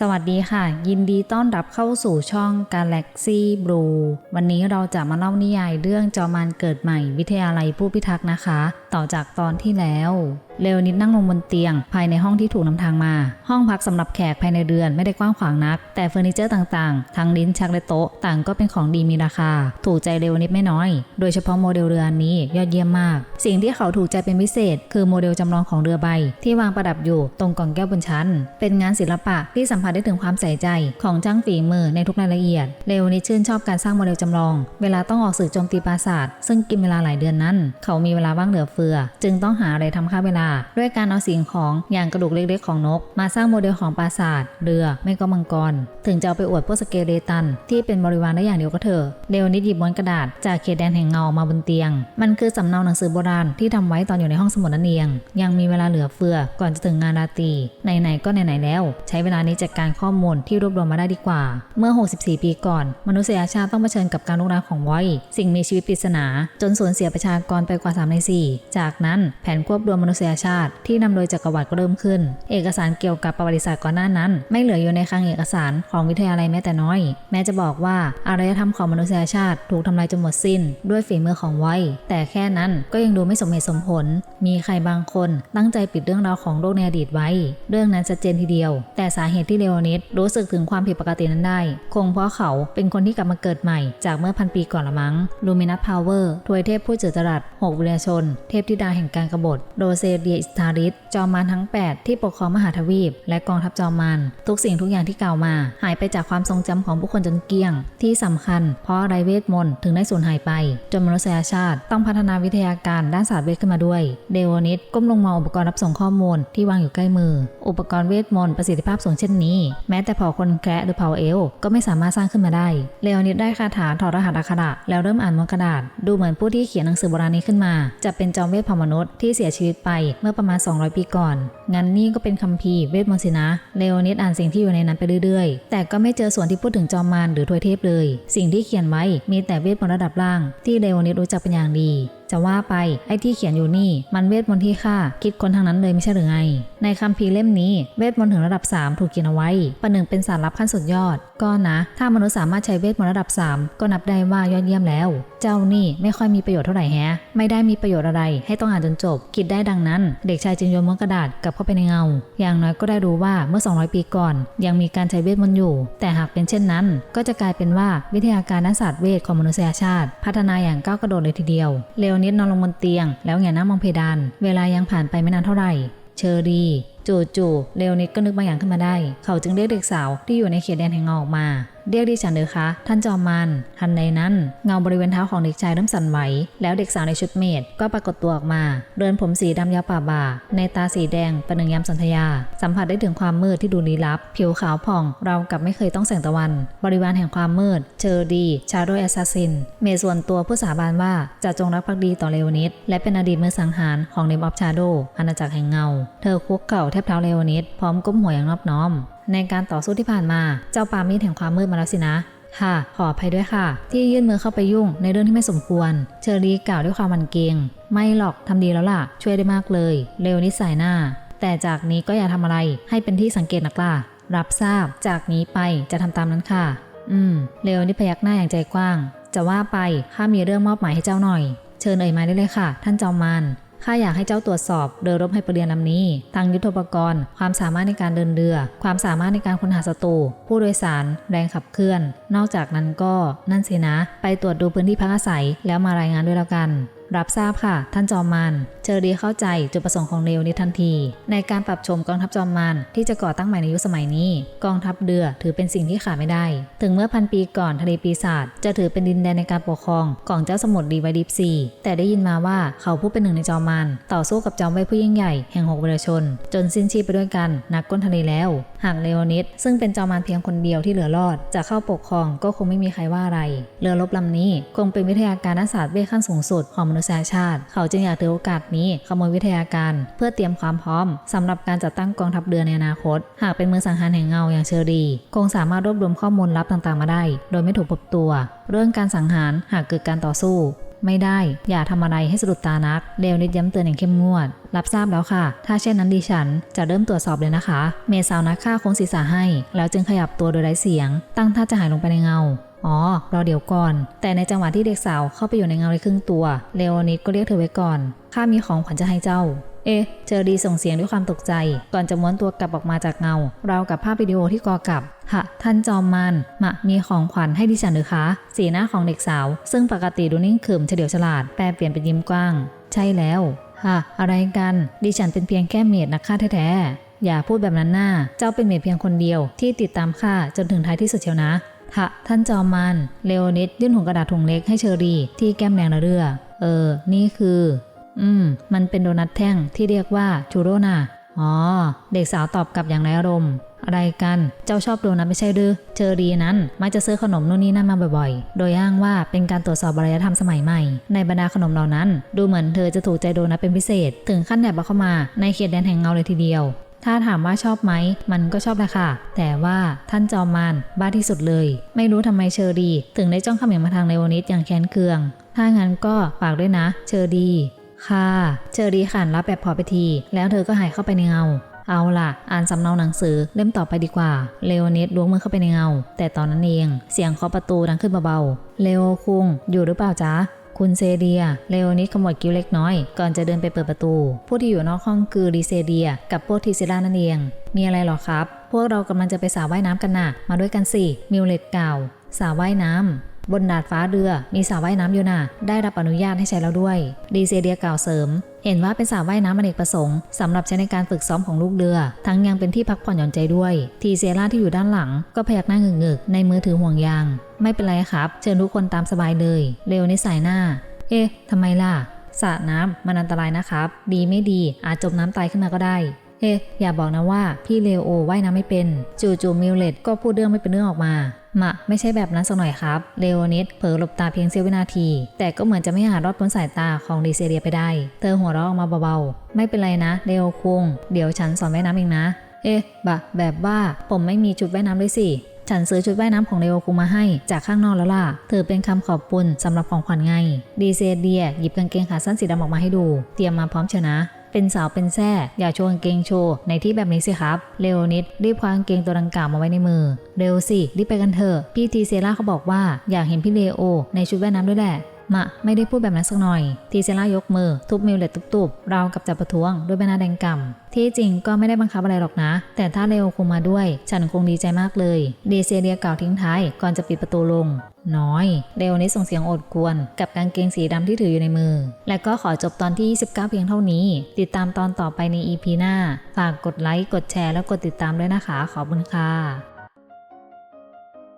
สวัสดีค่ะ ยินดีต้อนรับเข้าสู่ช่อง Galaxy Blue วันนี้เราจะมาเล่านิยายเรื่องจอมันเกิดใหม่วิทยาลัยผู้พิทักษ์นะคะ ต่อจากตอนที่แล้วเลวนิดนั่งลงบนเตียง ภายในห้องที่ถูกนำทางมา ห้องพักสำหรับแขกภายในเรือนไม่ได้กว้างขวางนัก แต่เฟอร์นิเจอร์ต่างๆ ทั้งลิ้นชักและโต๊ะต่างก็เป็นของดีมีราคา ถูกใจเลวนิดไม่น้อย โดยเฉพาะโมเดลเรืออันนี้ยอดเยี่ยมมาก สิ่งที่เขาถูกใจเป็นพิเศษ คือโมเดลจำลองของเรือใบ ที่วางประดับอยู่ตรงกล่องแก้วบนชั้น เป็นงานศิลปะที่สัมผัสได้ถึงความใส่ใจของช่างฝีมือในทุกรายละเอียดเลวนิดชื่นชอบการสร้างโมเดลจำลอง เวลาต้องออกสื่อโจมตีปราสาทซึ่งกินเวลาหลายเดือนนั้น เขามีเวลาว่างเหลือเฟือจึงต้องหาอะไรทำค่าเวลา ด้วยการเอาสิ่งของอย่างกระดูกเล็กๆของนก มาสร้างโมเดลของปราสาท เรือไม่ก็มังกร ถึงจะเอาไปอวดพวกสเกเลตัน ที่เป็นบริวารได้อย่างเดียวก็เถอะเลวนิดหยิบม้วนกระดาษจากเขตแดนแห่งเงาออกมาบนเตียง มันคือสำเนาหนังสือโบราณที่ทำไว้ตอนอยู่ในห้องสมุดนั่นเอง ยังมีเวลาเหลือเฟือก่อนจะถึงงานราตรีไหนๆก็ไหนๆแล้ว ใช้เวลานี้จัดการข้อมูลที่รวบรวมมาได้ดีกว่า เมื่อ 64 ปีก่อน มนุษยชาติต้องเผชิญกับการลุกรานของไวอยสิ่งมีชีวิตปริศนา จนสูญเสียประชากรไปกว่า3ใน4จากนั้นแผนควบรวมมนุษยชาติที่นำโดยจักรวรรดิก็เริ่มขึ้น เอกสารเกี่ยวกับประวัติศาสตร์ก่อนหน้านั้น ไม่เหลืออยู่ในคลังเอกสารของวิทยาลัยแม้แต่น้อย แม้จะบอกว่าอารยธรรมของมนุษยชาติถูกทำลายจนหมดสิ้น ด้วยฝีมือของไวยแต่แค่นั้นก็ยังดูไม่สมเหตุสมผล มีใครบางคนตั้งใจปิดเรื่องราวของโลกในอดีตไว้ เรื่องนั้นชัดเจนทีเดียว แต่สาเหตุที่เลโอนิดรู้สึกถึงความผิดปกตินั้นได้ คงเพราะเขาเป็นคนที่กลับมาเกิดใหม่จากเมื่อพันปีก่อนละมั้งลูมินัสพาวเวอร์ทวยเทพผู้เจริญจรัส หกวิญญาชน เทพธิดาแห่งการกบฏ โดเซเดียอิสทาริสจอมมารทั้ง 8 ที่ปกครองมหาทวีป และกองทัพจอมมารทุกสิ่งทุกอย่างที่กล่าวมา หายไปจากความทรงจำของผู้คนจนเกลี้ยง ที่สำคัญ เพราะไรเวทมนต์ถึงได้สูญหายไป จนมนุษยชาติต้องพัฒนาวิทยาการด้านศาสตร์เวทขึ้นมาด้วย เดโอนิสก้มลงมองอุปกรณ์รับส่งข้อมูลที่วางอยู่ใกล้มือ อุปกรณ์เวทมนต์ประสิทธิภาพสูงเช่นนี้ แม้แต่เผ่าคนแคระหรือเผ่าเอลก็ไม่สามารถสร้างขึ้นมาได้เลโอนิสได้คาถาถอดรหัสอักขระแล้วเริ่มอ่านบนกระดาษ ดูเหมือนผู้ที่เขียนหนังสือโบราณนี้ขึ้นมา จะเป็นจอมเวทเผ่ามนุษย์ที่เสียชีวิตไปเมื่อประมาณ 200 ปีก่อน งั้นนี่ก็เป็นคัมภีร์เวทมนต์สินะ เลโอนิดอ่านสิ่งที่อยู่ในนั้นไปเรื่อยๆ แต่ก็ไม่เจอส่วนที่พูดถึงจอมมารหรือทวยเทพเลย สิ่งที่เขียนไว้มีแต่เวทมนต์ระดับล่าง ที่เลโอนิดรู้จักเป็นอย่างดี จะว่าไปไอ้ที่เขียนอยู่นี่ มันเวทมนต์ที่ข้าคิดคนทางนั้นเลยไม่ใช่หรือไง ในคัมภีร์เล่มนี้เวทมนต์ถึงระดับ 3 ถูกเขียนเอาไว้ ประหนึ่งเป็นสารลับขั้นสุดยอด ก็นะ ถ้ามนุษย์สามารถใช้เวทมนต์ระดับ 3 ก็นับได้ว่ายอดเยี่ยมแล้ว เจ้านี่ไม่ค่อยมีประโยชน์เท่าไหร่แฮะ ไม่ได้มีประโยชน์อะไร ให้ต้องอ่านจนจบ คิดได้ดังนั้น เด็กชายจึงโยนม้วนกระดาษกลับเข้าไปในเงา อย่างน้อยก็ได้รู้ว่าเมื่อ 200 ปีก่อน ยังมีการใช้เวทมนต์อยู่ แต่หากเป็นเช่นนั้น ก็จะกลายเป็นว่าวิทยาการด้านศาสตร์เวทของมนุษยชาติ พัฒนาอย่างก้าวกระโดดเลยทีเดียวเลโอนิดนอนลงบนเตียง แล้วแงนหน้ามองเพดาน เวลายังผ่านไปไม่นานเท่าไหร่ เชอรีจู่ๆเลโอนิดก็นึกบางอย่างขึ้นมาได้ เขาจึงเรียกเด็กสาวที่อยู่ในเขตแดนแห่งเงาออกมา เรียกดิฉันเถอคะ ท่านจอมมันทันใดนั้นเงาบริเวณเท้าของเด็กชายเริ่มสั่นไหว แล้วเด็กสาวในชุดเมดก็ปรากฏตัวออกมา เดินผมสีดำยาวป่าบ่า ในตาสีแดงประหนึ่งยามสันทยา สัมผัสได้ถึงความมืดที่ดูลี้ลับ ผิวขาวผ่องเรากับไม่เคยต้องแสงตะวัน บริวารแห่งความมืด เชอร์ดี ชาโดยแอสซัสซิน เมส่วนตัวผู้สาบานว่าจะจงรักภักดีต่อเลโอนิดและเป็นอดีตมือสังหารของเนมออฟชาโดอาณาจักรแห่งเงา เธอคุกเข่าแทบเท้าเลโอนิดพร้อมก้มหัวอย่างนอบน้อม ในการต่อสู้ที่ผ่านมา เจ้าปามีดแห่งความมืดมาแล้วสินะ ค่ะ ขออภัยด้วยค่ะ ที่ยื่นมือเข้าไปยุ่งในเรื่องที่ไม่สมควร เชอรี่กล่าวด้วยความมันเกงไม่หรอกทำดีแล้วล่ะ ช่วยได้มากเลยเร็วนิดสัยหน้า แต่จากนี้ก็อย่าทำอะไร ให้เป็นที่สังเกตนักล่ะรับทราบจากนี้ไปจะทำตามนั้นค่ะ อืมเร็วนิดพยักหน้าอย่างใจกว้าง จะว่าไปข้ามีเรื่องมอบหมายให้เจ้าหน่อย เชิญเอ่ยมาได้เลยค่ะ ท่านจอมมาน ข้าอยากให้เจ้าตรวจสอบเรือรบไฮเปร์เรียนลำนี้ ทางยุทธปกรณ์ ความสามารถในการเดินเรือ ความสามารถในการค้นหาศัตรู ผู้โดยสาร แรงขับเคลื่อน นอกจากนั้นก็นั่นสินะ ไปตรวจดูพื้นที่พักอาศัย แล้วมารายงานด้วยแล้วกัน รับทราบค่ะ ท่านจอมมานเชอรีเข้าใจจุดประสงค์ของเรวในทันที ในการปรับชมกองทัพจอมมานที่จะก่อตั้งใหม่ในยุคสมัยนี้ กองทัพเรือถือเป็นสิ่งที่ขาดไม่ได้ ถึงเมื่อพันปีก่อนทะเลปีศาจจะถือเป็นดินแดนในการปกครองของเจ้าสมุทรดีไวดิฟซีแต่ได้ยินมาว่าเขาผู้เป็นหนึ่งในจอมมานต่อสู้กับจอมเวทผู้ยิ่งใหญ่แห่งหกวรชน จนสิ้นชีพไปด้วยกันนักก้นทะเลแล้ว หากเลโอนิดซึ่งเป็นจอมารเพียงคนเดียวที่เหลือรอด จะเข้าปกครองก็คงไม่มีใครว่าอะไร เรือรบลำนี้คงเป็นวิทยาการนศาสตร์เวทขั้นสูงสุดของมนุษยชาติ เขาจึงอยากถือโอกาสนี้ขโมยวิทยาการเพื่อเตรียมความพร้อมสำหรับการจัดตั้งกองทัพเรือในอนาคต หากเป็นมือสังหารแห่งเงาอย่างเชอรีคงสามารถรวบรวมข้อมูลลับต่างๆมาได้ โดยไม่ถูกพบตัว เรื่องการสังหารหากเกิดการต่อสู้ ไม่ได้ อย่าทำอะไรให้สะดุดตานักเลวนิดย้ำเตือนอย่างเข้มงวด รับทราบแล้วค่ะ ถ้าเช่นนั้นดิฉันจะเริ่มตรวจสอบเลยนะคะ เมสาวนักฆ่าโค้งศีรษะให้ แล้วจึงขยับตัวโดยไร้เสียง ตั้งท่าจะหายลงไปในเงาอ๋อรอเดี๋ยวก่อน แต่ในจังหวะที่เด็กสาวเข้าไปอยู่ในเงาเลยครึ่งตัว เลโอนิดก็เรียกเธอไว้ก่อน ข้ามีของขวัญจะให้เจ้า เอ๊ะ เจอดีส่งเสียงด้วยความตกใจ ก่อนจะม้วนตัวกลับออกมาจากเงา เรากับภาพวิดีโอที่กอกับฮะท่านจอมมันมะมีของขวัญให้ดิฉันหรือคะ สีหน้าของเด็กสาว ซึ่งปกติดูนิ่งขรึมเฉลียวฉลาด แปลเปลี่ยนเป็นยิ้มกว้าง ใช่แล้วฮะอะไรกัน ดิฉันเป็นเพียงแค่เมียดนักฆ่าแท้ๆ อย่าพูดแบบนั้นหน้า เจ้าเป็นเมดเพียงคนเดียวที่ติดตามข้าจนถึงท้ายที่สุดเชียวนะฮะท่านจอมมันเลโอนิดยื่นถุงกระดาษถุงเล็กให้เชอรี่ที่แก้มแดงระเรื่อ เออ นี่คือ อืม มันเป็นโดนัทแท่งที่เรียกว่าชูโรนาอ๋อ เด็กสาวตอบกลับอย่างไร้อารมณ์ อะไรกัน เจ้าชอบโดนัทไม่ใช่หรือเชอรีนั้นมักจะซื้อขนมนู่นนี่นั่นมาบ่อยๆ โดยอ้างว่าเป็นการตรวจสอบอารยธรรมสมัยใหม่ ในบรรดาขนมเหล่านั้น ดูเหมือนเธอจะถูกใจโดนัทเป็นพิเศษ ถึงขั้นแอบเอาเข้ามาในเขตแดนแห่งเงาเลยทีเดียว ถ้าถามว่าชอบไหม มันก็ชอบแหละค่ะ แต่ว่าท่านจอมมานบ้าที่สุดเลย ไม่รู้ทำไมเชอรี ถึงได้จ้องเขม็งมาทางเลโอนิดอย่างแค้นเคือง ถ้างั้นก็ฝากด้วยนะ เชอรี ค่ะ เชอรีขานรับแบบพอไปที แล้วเธอก็หายเข้าไปในเงา เอาล่ะ อ่านสำเนาหนังสือเล่มต่อไปดีกว่า เลโอนิดล้วงมือเข้าไปในเงา แต่ตอนนั้นเอง เสียงเคาะประตูดังขึ้นเบาๆ เลโอคุง อยู่หรือเปล่าจ๊ะคุณเซเดีย เลโอนิดขมวดคิ้วเล็กน้อย ก่อนจะเดินไปเปิดประตู ผู้ที่อยู่นอกห้องคือดีเซเดีย กับพวกทีซิล่านั่นเอง มีอะไรหรอครับ พวกเรากำลังจะไปสระว่ายน้ำกันน่ะ มาด้วยกันสิ มิวเลตกล่าวสระว่ายน้ำ บนดาดฟ้าเรือมีสระว่ายน้ำอยู่น่ะได้รับอนุญาตให้ใช้แล้วด้วย ดีเซเดียกล่าวเสริม เห็นว่าเป็นสระว่ายน้ำอเนกประสงค์สำหรับใช้ในการฝึกซ้อมของลูกเรือ ทั้งยังเป็นที่พักผ่อนหย่อนใจด้วย ทีเซล่าที่อยู่ด้านหลัง ก็พยักหน้าเงึกๆในมือถือห่วงยาง ไม่เป็นไรครับ เชิญทุกคนตามสบายเลยเร็วนิสัยหน้า เอ๊ะทำไมล่ะสระน้ำมันอันตรายนะครับ ดีไม่ดีอาจจมน้ำตายขึ้นมาก็ได้ เอ๊ะอย่าบอกนะว่าพี่เลโอว่ายน้ำไม่เป็น จู่ๆมิวเลตก็พูดเรื่องไม่เป็นเรื่องออกมามะไม่ใช่แบบนั้นสักหน่อยครับ เลโอนิดเผลอหลบตาเพียงเสี้ยววินาที แต่ก็เหมือนจะไม่อาจรอดพ้นสายตาของดีเซเรียไปได้ เธอหัวเราะออกมาเบาๆ ไม่เป็นไรนะ เลโอคุง เดี๋ยวฉันสอนว่ายน้ำเองนะ เอ๊ะ บะ แบบว่าผมไม่มีชุดว่ายน้ำด้วยสิ ฉันซื้อชุดว่ายน้ำของเลโอคุงมาให้จากข้างนอกแล้วล่ะ เธอเป็นคำขอบคุณสำหรับของขวัญไง ดีเซเดียหยิบกางเกงขาสั้นสีดำออกมาให้ดู เตรียมมาพร้อมเชียนะ เป็นสาวเป็นแซ่อย่าโชว์กางเกงโชว์ในที่แบบนี้สิครับเลโอนิดรีบคว้ากางเกงตัวดังกล่าวมาไว้ในมือ เร็วสิรีบไปกันเถอะพี่ทีเซล่าเขาบอกว่าอยากเห็นพี่เลโอ ในชุดว่ายน้ำด้วยแหละ มะไม่ได้พูดแบบนั้นสักหน่อย ทีเซล่ายกมือ ทุบมิวเลตตุบๆราวกับจะประท้วงด้วยใบหน้าแดงก่ำที่จริงก็ไม่ได้บังคับอะไรหรอกนะ แต่ถ้าเลโอคงมาด้วย ฉันคงดีใจมากเลยดีเซเรียกล่าวทิ้งท้ายก่อนจะปิดประตูลง น้อยเลโอนี้ส่งเสียงโอดกวน กับกางเกงสีดำที่ถืออยู่ในมือ และก็ขอจบตอนที่ 29 เพียงเท่านี้ ติดตามตอนต่อไปใน EP หน้า ฝากกดไลค์กดแชร์และกดติดตามด้วยนะคะขอบคุณค่ะ